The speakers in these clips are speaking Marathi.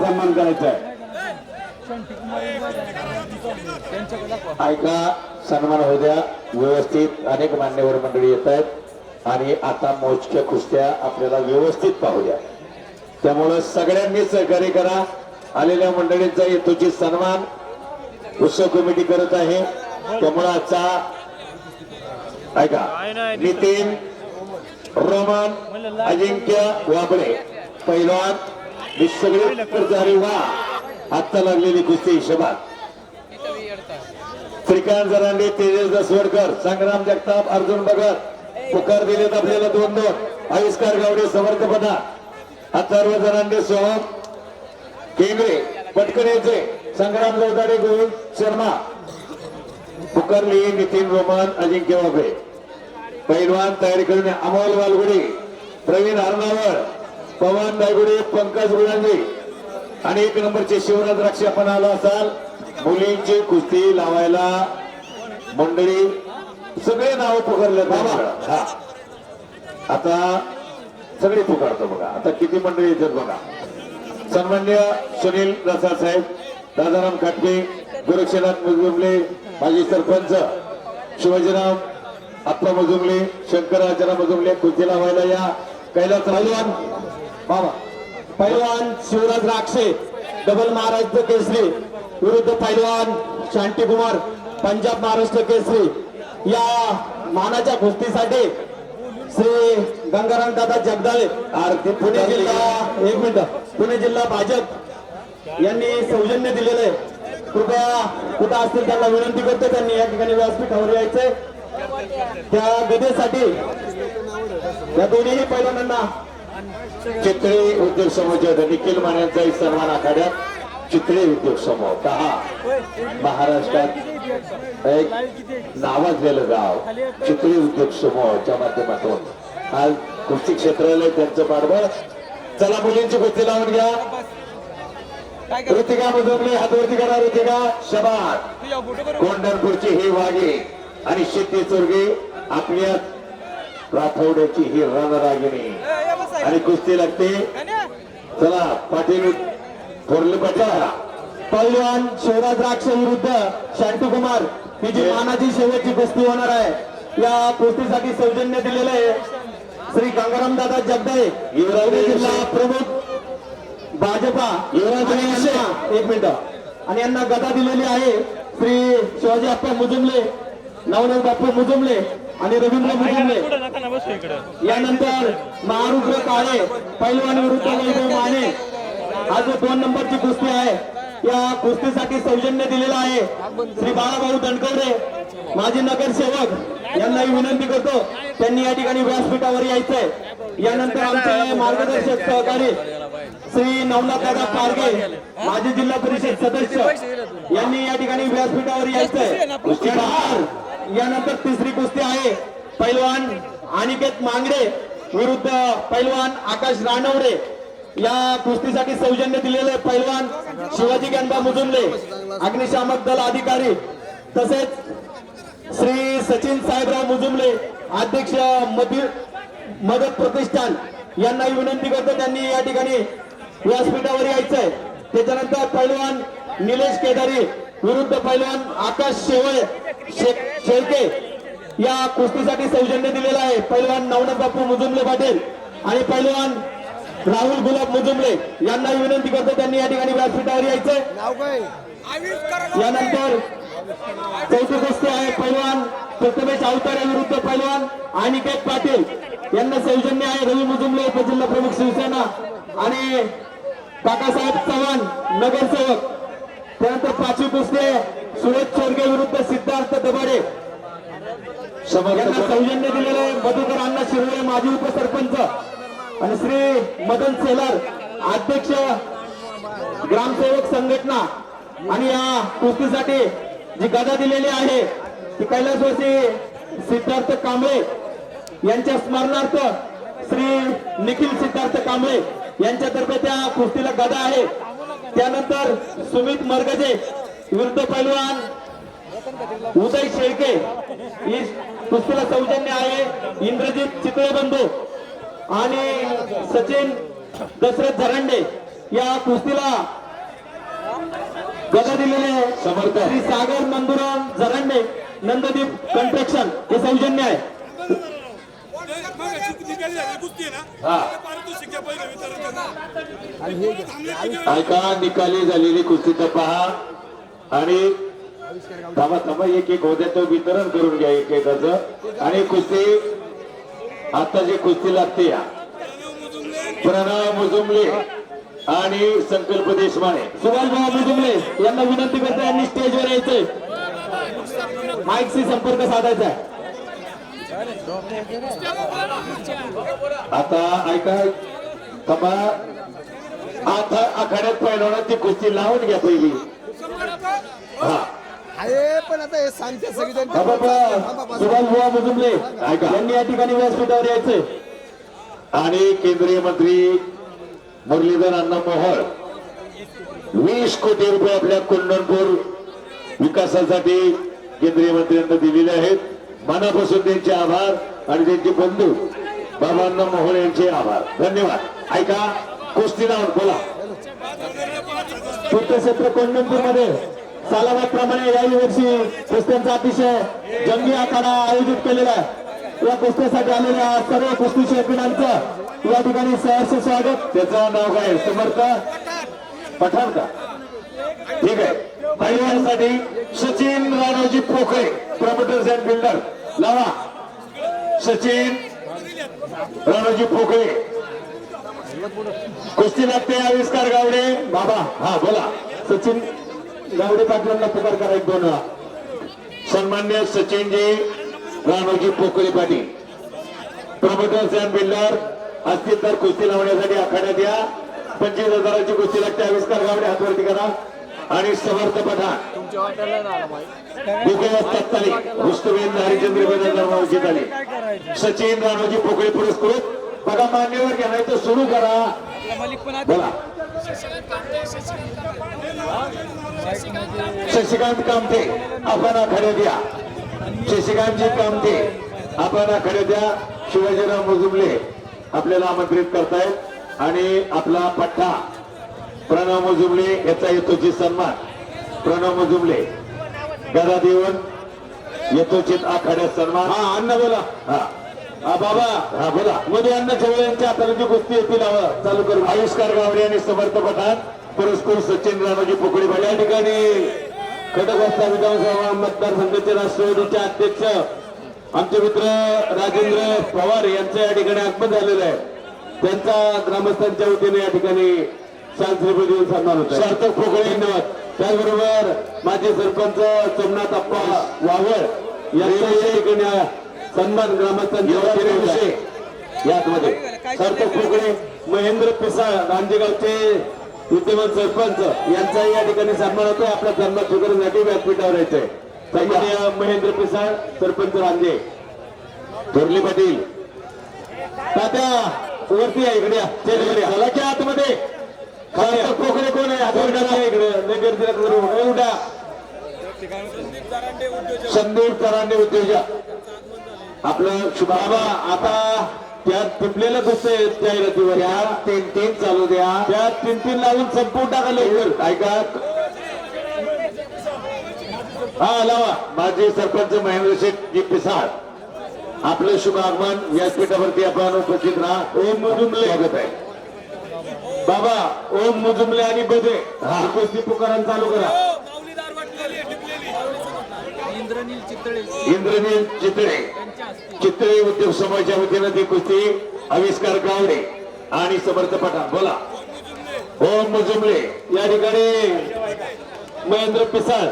सन्मान करायचा आहे. ऐका सन्मान होऊ द्या. व्यवस्थित अनेक मान्यवर मंडळी येत आहेत. आणि आता मोजक्या कुस्त्या आपल्याला व्यवस्थित पाहू द्या. त्यामुळं सगळ्यांनी सहकार्य करा. आलेल्या मंडळींचा येतोची सन्मान उत्सव कमिटी करत आहे. त्यामुळं आजचा ऐका नितीन रोमन अजिंक्य वाबळे पैलवान मी सगळे कर्जारी वा आत्ता लागलेली कुस्ती हिशोबात श्रीकांत जरांडे तेजस दसवडकर संग्राम जगताप अर्जुन भगत. पुकार दिलेत आपल्याला दोन दोन आविष्कार गावडे समर्थपदा अथर्व जरांडे सोहम. केंद्रे पटकरेचे संग्राम जवदाडे गोविंद शर्मा. पुकारली नितीन रोमन अजिंक्य वाबळे पैलवान तयारी करून अमोल वालगुडी प्रवीण हरणावळ. पवन दायगुडे पंकज गुळांगे. आणि एक नंबरचे शिवराज द्राक्षे आपण आलो असाल. मुलींची कुस्ती लावायला मंडळी सगळे नाव पुकारले बाबा. हा. आता सगळे पुकारतो बघा. आता किती मंडळी येतात बघा. सन्मान्य सुनील रसाळ साहेब दादाराम खाटके गोरक्षनाथ मुजुमले माजी सरपंच शिवाजीराव आप्पा मुजुमले शंकराचार्य मुजुमले कुस्तीला व्हायला या. कैलास पैलवान बाबा पैलवान शिवराज राक्षे डबल महाराष्ट्र केसरी विरुद्ध पैलवान शांतीकुमार पंजाब महाराष्ट्र केसरी. या मानाच्या कुस्तीसाठी श्री गंगाराम दादा जगदाळे पुणे जिल्हा एक मिनिट पुणे जिल्हा भाजप यांनी सौजन्य दिलेलं आहे. कृपया कुठं असतील त्यांना विनंती करतो त्यांनी या ठिकाणी व्यासपीठावर यायचंय. त्या गदेसाठी या दोन्हीही पैलवानांना चित्रे उद्योग समूहाच्या निखिल मान्यांचा सन्मान आखाड्यात चित्रे उद्योग समूह. दहा महाराष्ट्रात एक नावाजलेलं गाव चित्रे उद्योग समूहाच्या माध्यमातून. आज कुस्ती क्षेत्राला त्यांचं पाठबळ. चला मुलींची कुस्ती लावून घ्या. ऋतिका मुजमले हातवरती करा ऋतिका. शबाद कोंढरपूरची ही वाघे आणि शेती चोरगे आपल्या राठवड्याची ही रणरागिणी. आणि कुस्ती लागते. चला पाटील थोरले पाटील. पैलवान शिवराज राक्ष विरुद्ध शांतकुमार ही जी मानाची शेवटची कुस्ती होणार आहे या कुस्तीसाठी सौजन्य दिलेलं आहे. श्री गंगाराम दादा जगदाळे युवराज जिल्हा प्रमुख भाजपा युवराज एक मिनिट. आणि यांना गदा दिलेली आहे श्री शिवाजी अप्पा मुजुमले नवनाथ बाप्पा मुजुमले. आणि रवींद्र मुजुमले यानंतर महारुद्र काळे पैलवान विरुद्ध वैभव माने. हा जो दोन नंबरची कुस्ती आहे या कुस्तीसाठी सौजन्य दिलेला आहे श्री बाळाभाऊ दणकवडे माजी नगरसेवक. यांनाही विनंती करतो त्यांनी या ठिकाणी व्यासपीठावर यायचंय. यानंतर आमचे मार्गदर्शक सहकारी श्री नवनाथ दादा पारगे माजी जिल्हा परिषद सदस्य यांनी या ठिकाणी व्यासपीठावर यायचंय. यानंतर तिसरी कुस्ती आहे पैलवान अनिकेत मांगडे विरुद्ध पैलवान आकाश रानवडे या कुस्तीसाठी सौजन्य दिलेले पैलवान शिवाजी गणबा मुजुमले अग्निशामक दल अधिकारी तसेच श्री सचिन साहेबराव मुजुमले अध्यक्ष मधी मदत प्रतिष्ठान यांनाही विनंती करतो त्यांनी या ठिकाणी व्यासपीठावर यायचंय. त्याच्यानंतर पैलवान निलेश केदारी विरुद्ध पैलवान आकाश शेवळे शेळके या कुस्तीसाठी सौजन्य दिलेलं आहे. पैलवान नवनाथ बापू मुजुमले पाटील आणि पैलवान राहुल गुलाब मुजुमले यांनाही विनंती करतो त्यांनी या ठिकाणी व्यासपीठावर यायचंय. यानंतर चौथी कुस्ती आहे पैलवान प्रथमेश अवतारे विरुद्ध पैलवान अनिकेत पाटील यांना सौजन्य आहे. रवी मुजुमले उपजिल्हा प्रमुख शिवसेना आणि काकासाहेब चव्हाण नगरसेवक. त्यानंतर पाचवी कुस्ती आहे. सुरेश चोरगे दबाडे यांना सौजन्य दिलेलं आहे. मधुकर अण्णा शिरोळे माजी उपसरपंच. आणि श्री मदन सेलर अध्यक्ष ग्रामसेवक संघटना. आणि या कुस्तीसाठी जी गदा दिलेली आहे ती कैलासवासी सिद्धार्थ कांबळे यांच्या स्मरणार्थ श्री निखिल सिद्धार्थ कांबळे यांच्यातर्फे त्या कुस्तीला गदा आहे. त्यानंतर सुमित मरगजे विरुद्ध पैलवान उदय शेळके ही कुस्तीला सौजन्य आहे. इंद्रजित चितळे बंधू आणि सचिन दशरथ झरंडे या कुस्तीला गदा दिलेले समर्थ. श्री सागर नंदुराम जरांडे नंददीप कंस्ट्रक्शन हे सौजन्य आहे. हा. ऐका निकाली झालेली कुस्ती तर पहा. आणि थांबा थांबा एक एक होत्या तो वितरण करून घ्या एक एकाच आणि कुस्ती आता जी कुस्ती लागते या. प्रणव मुजुमले आणि संकल्प देशमाने. सुभाष भाऊ मुजुमले यांना विनंती करते यांनी स्टेजवर यायचंय. माईकशी संपर्क साधायचा आहे. आता ऐका थांबा. आता आखाड्यात पहिलवानात ती कुस्ती लावून घ्या पहिली. हा. आहे पण आता हे सांगते सगळेजण. मुजुमले. यांनी या ठिकाणी व्यासपीठावर आणि केंद्रीय मंत्री मुरलीधर अण्णा मोहोळ वीस कोटी रुपये आपल्या कुंडणपूर विकासासाठी केंद्रीय मंत्र्यांना दिलेले आहेत. मनापासून त्यांचे आभार आणि त्यांचे बंधू बाबांना मोहोळ यांचे आभार. धन्यवाद. ऐका कुस्ती लावून बोला. तीर्थक्षेत्र कोंडणपूरमध्ये सालाबादप्रमाणे याही वर्षी कुस्त्यांचा अतिशय जंगी आखाडा आयोजित केलेला आहे. या कुस्त्यासाठी आलेल्या सर्व कुस्ती शैक्षणांचं या ठिकाणी सहर्ष स्वागत. त्याचं नाव काय? समर्थ पठाण का ठीक आहे. महिलांसाठी Sachin Ranoji Pokhare promoters and builder लावा. सचिन राणोजी पोखरे. कुस्ती लागते आविष्कार गावडे. बाबा हा बोला. सचिन गावडे पाटलांना पुकार करा एक दोन वेळा. सन्मान्य सचिनजी Ranoji Pokhare Patil. Promoters and builder असतील तर कुस्ती लावण्यासाठी आखाड्यात या. पंचवीस हजाराची कुस्ती लागते. आविष्कार गावडे हातवरती करा. आणि समर्थ पठाण. तत्ताली रुस्तुबेन हरिचंद्र आली. सचिन राणोजी पोकळे पुरस्कृत. बघा मान्यवर घ्या नाही तर सुरू करा. बोला. शशिकांत कामते आपण आखाड्यात या शशिकांतजी कामते आपण आखाड्यात या शिवाजीराव मुजुमले आपल्याला आमंत्रित करतायत. आणि आपला पठ्ठा प्रणव मुजुमले याचा येतोची सन्मान. प्रणव मुजुमले गदा देऊन येतोचित आखाड्यात सन्मान. हा अण्णा बोला. हा. हा बाबा. हा बोला. मध्ये ठेवले यांच्या जी कुस्ती येतील चालू करू. आयुष्कार गावडे आणि समर्थ पठाण पुरस्कृत सचिन राणोजी पोकळी या ठिकाणी खडकवासला विधानसभा मतदारसंघाचे राष्ट्रवादीचे अध्यक्ष आमचे मित्र राजेंद्र पवार यांचं या ठिकाणी आगमन झालेलं आहे. त्यांचा ग्रामस्थांच्या वतीने या ठिकाणी शांतश्री देऊन सन्मान होत. सार्थक पोकळे धन्यवाद. त्याचबरोबर माजी सरपंच सोमनाथ अप्पा वावळ यांचा या ठिकाणी सन्मान ग्रामस्थांच्या होत आहे. यातमध्ये सार्थक पोकळे महेंद्र पिसाळ रांजेगावचे विद्यमान सरपंच यांचा या ठिकाणी सन्मान होतोय. आपला सन्मान स्वीकारण्यासाठी व्यासपीठावर यायचंय सन्माननीय महेंद्र पिसाळ सरपंच रांजे थोरली पाटील. तात्या वरती या इकडे. चला की आतमध्ये. पोकळे कोण आहे? हातवर टाका इकडे. लय गर्दी नका करू. ए, उठा संदीप तरांडे उद्योजक. आपलं शुभ बाबा आता त्या टिपलेल्या कुस्त्या आहेत जाहिरातीवर त्या तीन तीन चालू द्या. त्या तीन तीन लावून संपवून टाका लवकर. ऐका. हा लावा. माजी सरपंच महेंद्र शेठ जी पिसाळ. आपलं शुभ आगमन व्यासपीठावरती आपण उपस्थित राहा. ओम मुजुमले. स्वागत आहे. बाबा ओम मुजुमले आणि बदे हा. ही कुस्ती पुकारण चालू करा. इंद्रनील चितळे इंद्रनील चितळे. चितळे उद्योग समाजाच्या वतीनं ती कुस्ती आविष्कार गावडे आणि समर्थ पठाण बोला. ओम मुजुमले या ठिकाणी महेंद्र पिसाळ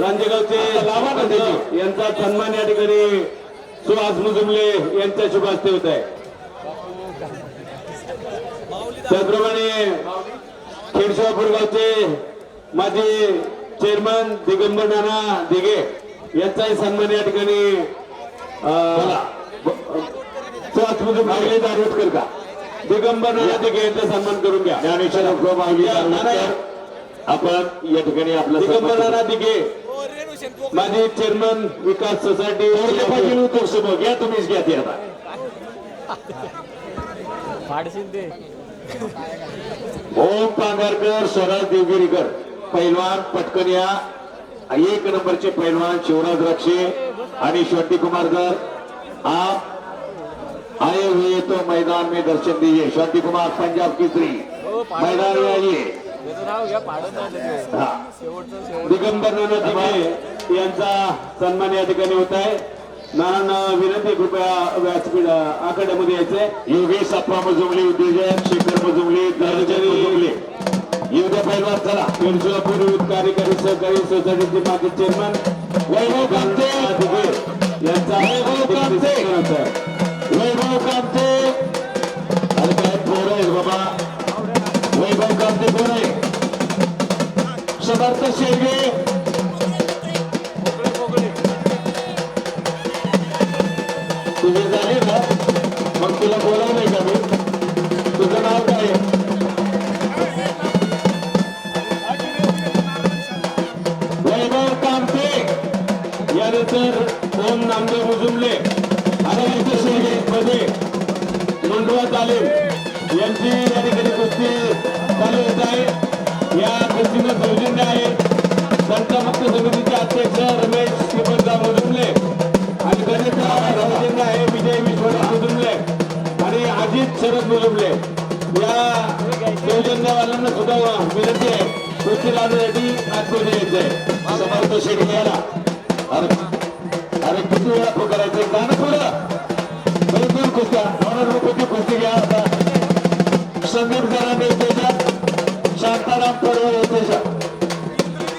रांजेगावचे लाभानंद यांचा सन्मान या ठिकाणी सुहास मुजुमले यांच्या शुभ हस्ते होत आहे. त्याचप्रमाणे खेडशापूरगावचे माजी चेअरमन दिगंबर नाना दिघे यांचाही सन्मान या ठिकाणी मुजुमले दारोटकर का दिगंबर यांचा सन्मान करून घ्या. ज्ञानेश्वर आपण या ठिकाणी आपलं दिगंबर दिघे माजी चेअरमन विकास सोसायटी. पाटील समूह घ्या तुम्हीच घ्या ते आता. ओम पांगारकर स्वराज देवगिरीकर. पैलवान पटकन या एक नंबरचे पैलवान शिवराज रक्षे आणि श्वंती कुमार सर आप आए हुए तो मैदान में दर्शन दीजिए. शांति कुमार पंजाब केसरी. मैदान में आइए. शेवट दिगंबर नाना तिघे यांचा सन्मान या ठिकाणी होत आहे. नाना विनंती कृपया व्यासपीठ अं, आखाड्यामध्ये यायचंय. योगेश अप्पा मजुमले उद्योजक शेखर मजुमले. मजुमले. येऊ द्या पैलवान चला. सोलापूर युथ कार्यकारी सहकारी सोसायटीचे माजी चेअरमन वैभव कामते. यांचा वैभव कामते. वैभव कामते. यानंतर ओम नामदेव मुजुमले आरोग्य शेळगे मध्ये नोंदवा तालीम यांची या ठिकाणी कुस्ती चालू होत आहे. या कुस्तीचं सौजन्य आहे. संत संतमुक्त समितीचे अध्यक्ष रमेश श्रीपंतराव मुजुमले आणि गणेश सौजन्य आहे विजय विश्वनाथ मुजुमले आणि अजित शरद मुजुमले या सौजन्यवाल्यांना सुद्धा विनंती आहे. कुस्ती लावण्यासाठी नागपूर यायचं आहे समर्थ शेळगे याला अरे किती वेळा पुकारायचं का ना पुढं बिलकुल कुस्त्या. दोन रुपयाची कुस्ती घ्या आता. संदीप शांताराम परवा येते